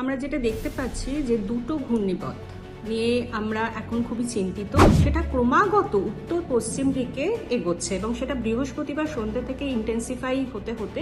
আমরা যেটা দেখতে পাচ্ছি যে দুটো ঘূর্ণিপথ নিয়ে আমরা এখন খুবই চিন্তিত। সেটা ক্রমাগত উত্তর পশ্চিম দিকে এগোচ্ছে এবং সেটা বৃহস্পতিবার সন্ধ্যে থেকে ইন্টেন্সিফাই হতে হতে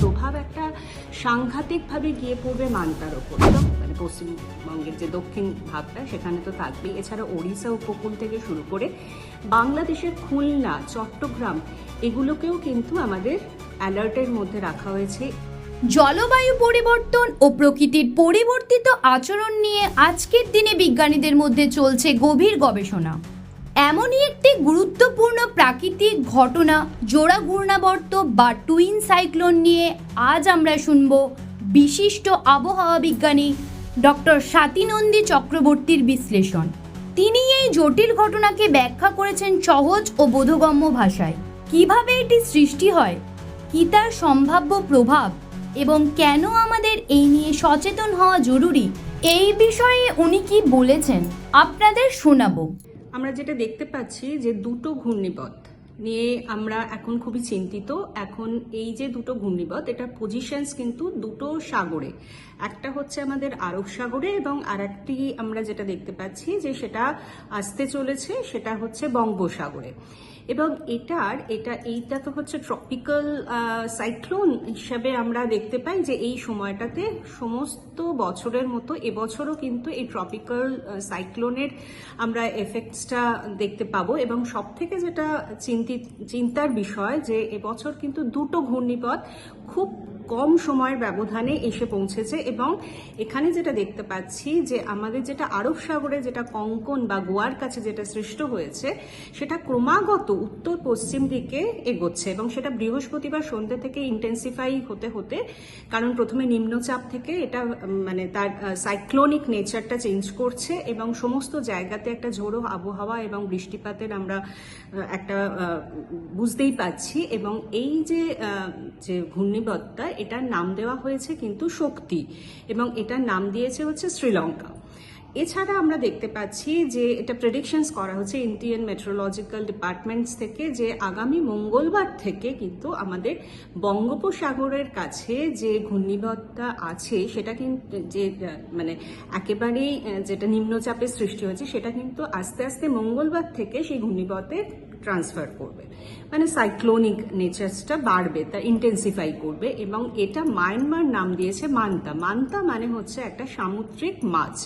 প্রভাব একটা সাংঘাতিকভাবে গিয়ে পড়বে মান্তার ওপর। মানে পশ্চিমবঙ্গের যে দক্ষিণ ভাগটা, সেখানে তো থাকবেই। এছাড়া ওড়িশা উপকূল থেকে শুরু করে বাংলাদেশের খুলনা, চট্টগ্রাম, এগুলোকেও কিন্তু আমাদের অ্যালার্টের মধ্যে রাখা হয়েছে। জলবায়ু পরিবর্তন ও প্রকৃতির পরিবর্তিত আচরণ নিয়ে আজকের দিনে বিজ্ঞানীদের মধ্যে চলছে গভীর গবেষণা। এমনই একটি গুরুত্বপূর্ণ প্রাকৃতিক ঘটনা, জোড়া ঘূর্ণাবর্ত বা টুইন সাইক্লোন নিয়ে আজ আমরা শুনব বিশিষ্ট আবহাওয়া বিজ্ঞানী ডক্টর স্বাতিনন্দী চক্রবর্তীর বিশ্লেষণ। তিনি এই জটিল ঘটনাকে ব্যাখ্যা করেছেন সহজ ও বোধগম্য ভাষায়। কীভাবে এটি সৃষ্টি হয়? কি তার সম্ভাব্য প্রভাব? এবং কেন আমাদের এই নিয়ে সচেতন হওয়া জরুরি? এই বিষয়ে উনি কি বলেছেন? আপনাদের শোনাবো। আমরা যেটা দেখতে পাচ্ছি যে দুটো ঘূর্ণিপথ নিয়ে আমরা এখন খুবই চিন্তিত। এখন এই যে দুটো ঘূর্ণিপথ এটার পজিশনস কিন্তু দুটো সাগরে। একটা হচ্ছে আমাদের আরব সাগরে এবং আর একটি আমরা যেটা দেখতে পাচ্ছি যে সেটা আসতে চলেছে, সেটা হচ্ছে বঙ্গোসাগরে এবং এটার, এটা, এইটা তো হচ্ছে ট্রপিক্যাল সাইক্লোন হিসাবে আমরা দেখতে পাই যে এই সময়টাতে সমস্ত বছরের মতো এবছরও কিন্তু এই ট্রপিক্যাল সাইক্লোনের আমরা এফেক্টসটা দেখতে পাবো। এবং সব থেকে যেটা চিন্তিত, চিন্তার বিষয় যে এবছর কিন্তু দুটো ঘূর্ণিপথ খুব কম সময়ের ব্যবধানে এসে পৌঁছেছে এবং এখানে যেটা দেখতে পাচ্ছি যে আমাদের যেটা আরব সাগরে যেটা কঙ্কন বা গোয়ার কাছে যেটা সৃষ্ট হয়েছে, সেটা ক্রমাগত উত্তর পশ্চিম দিকে এগোচ্ছে এবং সেটা বৃহস্পতিবার সন্ধ্যে থেকে ইন্টেন্সিফাই হতে হতে, কারণ প্রথমে নিম্নচাপ থেকে এটা মানে তার সাইক্লোনিক নেচারটা চেঞ্জ করছে এবং সমস্ত জায়গাতে একটা ঝোড়ো আবহাওয়া এবং বৃষ্টিপাতের আমরা একটা বুঝতেই পাচ্ছি এবং এই যে যে ঘূর্ণিবতটা এটার নাম দেওয়া হয়েছে কিন্তু শক্তি, এবং এটার নাম দিয়েছে হচ্ছে শ্রীলঙ্কা। এছাড়া আমরা দেখতে পাচ্ছি যে এটা প্রেডিকশনস করা হচ্ছে ইন্ডিয়ান মেট্রোলজিক্যাল ডিপার্টমেন্টস থেকে যে আগামী মঙ্গলবার থেকে কিন্তু আমাদের বঙ্গোপসাগরের কাছে যে ঘূর্ণিবতটা আছে, সেটা কিন্তু যে মানে একেবারেই, যেটা নিম্নচাপের সৃষ্টি হয়েছে, সেটা কিন্তু আস্তে আস্তে মঙ্গলবার থেকে সেই ঘূর্ণিবতে ট্রান্সফার করবে। মানে সাইক্লোনিক নেচারসটা বাড়বে, তা ইন্টেন্সিফাই করবে এবং এটা মায়ানমার নাম দিয়েছে মান্তা মান্তা মানে হচ্ছে একটা সামুদ্রিক মাছ।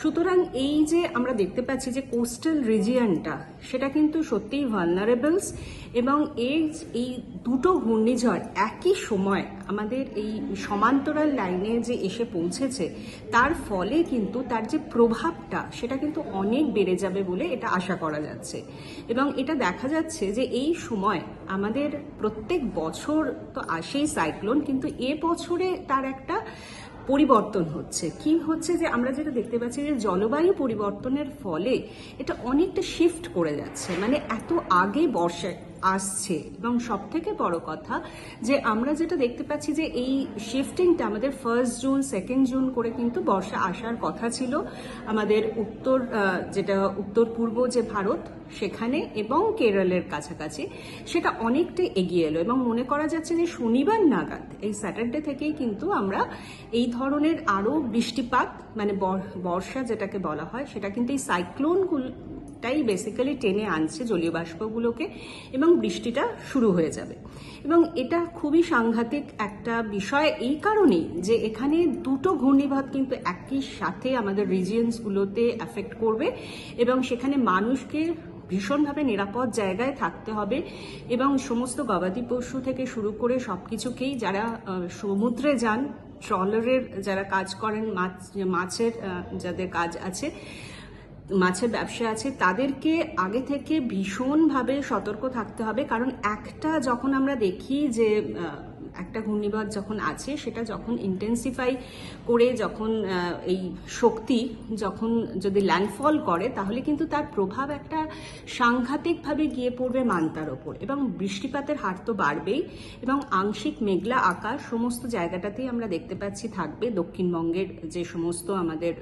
সুতরাং এই যে আমরা দেখতে পাচ্ছি যে কোস্টাল রিজিয়নটা, সেটা কিন্তু সত্যিই ভালনারেবলস এবং এই এই দুটো ঘূর্ণিঝড় একই সময় আমাদের এই সমান্তরাল লাইনে যে এসে পৌঁছেছে, তার ফলে কিন্তু তার যে প্রভাবটা, সেটা কিন্তু অনেক বেড়ে যাবে বলে এটা আশা করা যাচ্ছে। এবং এটা দেখা যাচ্ছে যে এই সময় আমাদের প্রত্যেক বছর তো আসেই সাইক্লোন কিন্তু এ বছরে তার একটা পরিবর্তন হচ্ছে। কি হচ্ছে যে আমরা যেটা দেখতে পাচ্ছি যে জলবায়ু পরিবর্তনের ফলে এটা অনেকটা শিফট করে যাচ্ছে। মানে এত আগে বর্ষা আসছে। এবং সব থেকে বড় কথা যে আমরা যেটা দেখতে পাচ্ছি যে এই শিফটিংটা আমাদের ফার্স্ট জুন সেকেন্ড জুন করে কিন্তু বর্ষা আসার কথা ছিল। আমাদের উত্তর যেটা উত্তর পূর্ব যে ভারত, সেখানে এবং কেরলের কাছাকাছি, সেটা অনেকটা এগিয়ে এলো। এবং মনে করা যাচ্ছে যে শনিবার নাগাদ, এই স্যাটারডে থেকেই কিন্তু আমরা এই ধরনের আরও বৃষ্টিপাত মানে বর- বর্ষা যেটাকে বলা হয়, সেটা কিন্তু এই সাইক্লোনগুলো টাই বেসিক্যালি টেনে আনছে জলীয় বাষ্পগুলোকে এবং বৃষ্টিটা শুরু হয়ে যাবে। এবং এটা খুবই সাংঘাতিক একটা বিষয় এই কারণেই যে এখানে দুটো ঘূর্ণিঝড় কিন্তু একই সাথে আমাদের রিজিয়ন্সগুলোতে অ্যাফেক্ট করবে এবং সেখানে মানুষকে ভীষণভাবে নিরাপদ জায়গায় থাকতে হবে এবং সমস্ত গবাদি পশু থেকে শুরু করে সব কিছুকেই যারা সমুদ্রে যান ট্রলারের যারা কাজ করেন, মাছ, মাছের যাদের কাজ আছে মাছের ব্যবসা আছে, তাদেরকে আগে থেকে ভীষণভাবে সতর্ক থাকতে হবে। কারণ একটা যখন আমরা দেখি যে একটা ঘূর্ণিবাদ যখন আছে, সেটা যখন ইন্টেন্সিফাই করে, যখন এই শক্তি যখন যদি ল্যান্ডফল করে, তাহলে কিন্তু তার প্রভাব একটা সাংঘাতিকভাবে গিয়ে পড়বে মান্তার ওপর। এবং বৃষ্টিপাতের হার তো বাড়বেই, এবং আংশিক মেঘলা আকাশ সমস্ত জায়গাটাতেই আমরা দেখতে পাচ্ছি থাকবে। দক্ষিণবঙ্গের যে সমস্ত আমাদের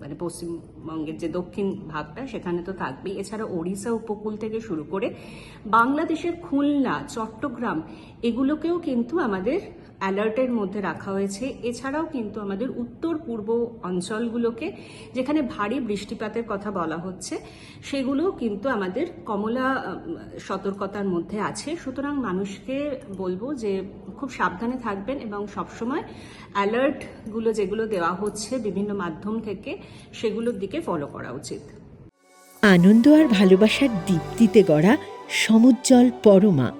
মানে পশ্চিমবঙ্গের যে দক্ষিণ ভাগটা, সেখানে তো থাকবেই। এছাড়া ওড়িশা উপকূল থেকে শুরু করে বাংলাদেশের খুলনা, চট্টগ্রাম, এগুলোকেও কিন্তু আমাদের অ্যালার্টের মধ্যে রাখা হয়েছে। এছাড়াও কিন্তু আমাদের উত্তর পূর্ব অঞ্চলগুলোকে, যেখানে ভারী বৃষ্টিপাতের কথা বলা হচ্ছে, সেগুলোও কিন্তু আমাদের কমলা সতর্কতার মধ্যে আছে। সুতরাং মানুষকে বলব যে খুব সাবধানে থাকবেন এবং সবসময় অ্যালার্টগুলো যেগুলো দেওয়া হচ্ছে বিভিন্ন মাধ্যম থেকে, সেগুলোর দিকে ফলো করা উচিত। আনন্দ আর ভালোবাসার দীপ্তিতে গড়া সমুজ্জ্বল পরমা।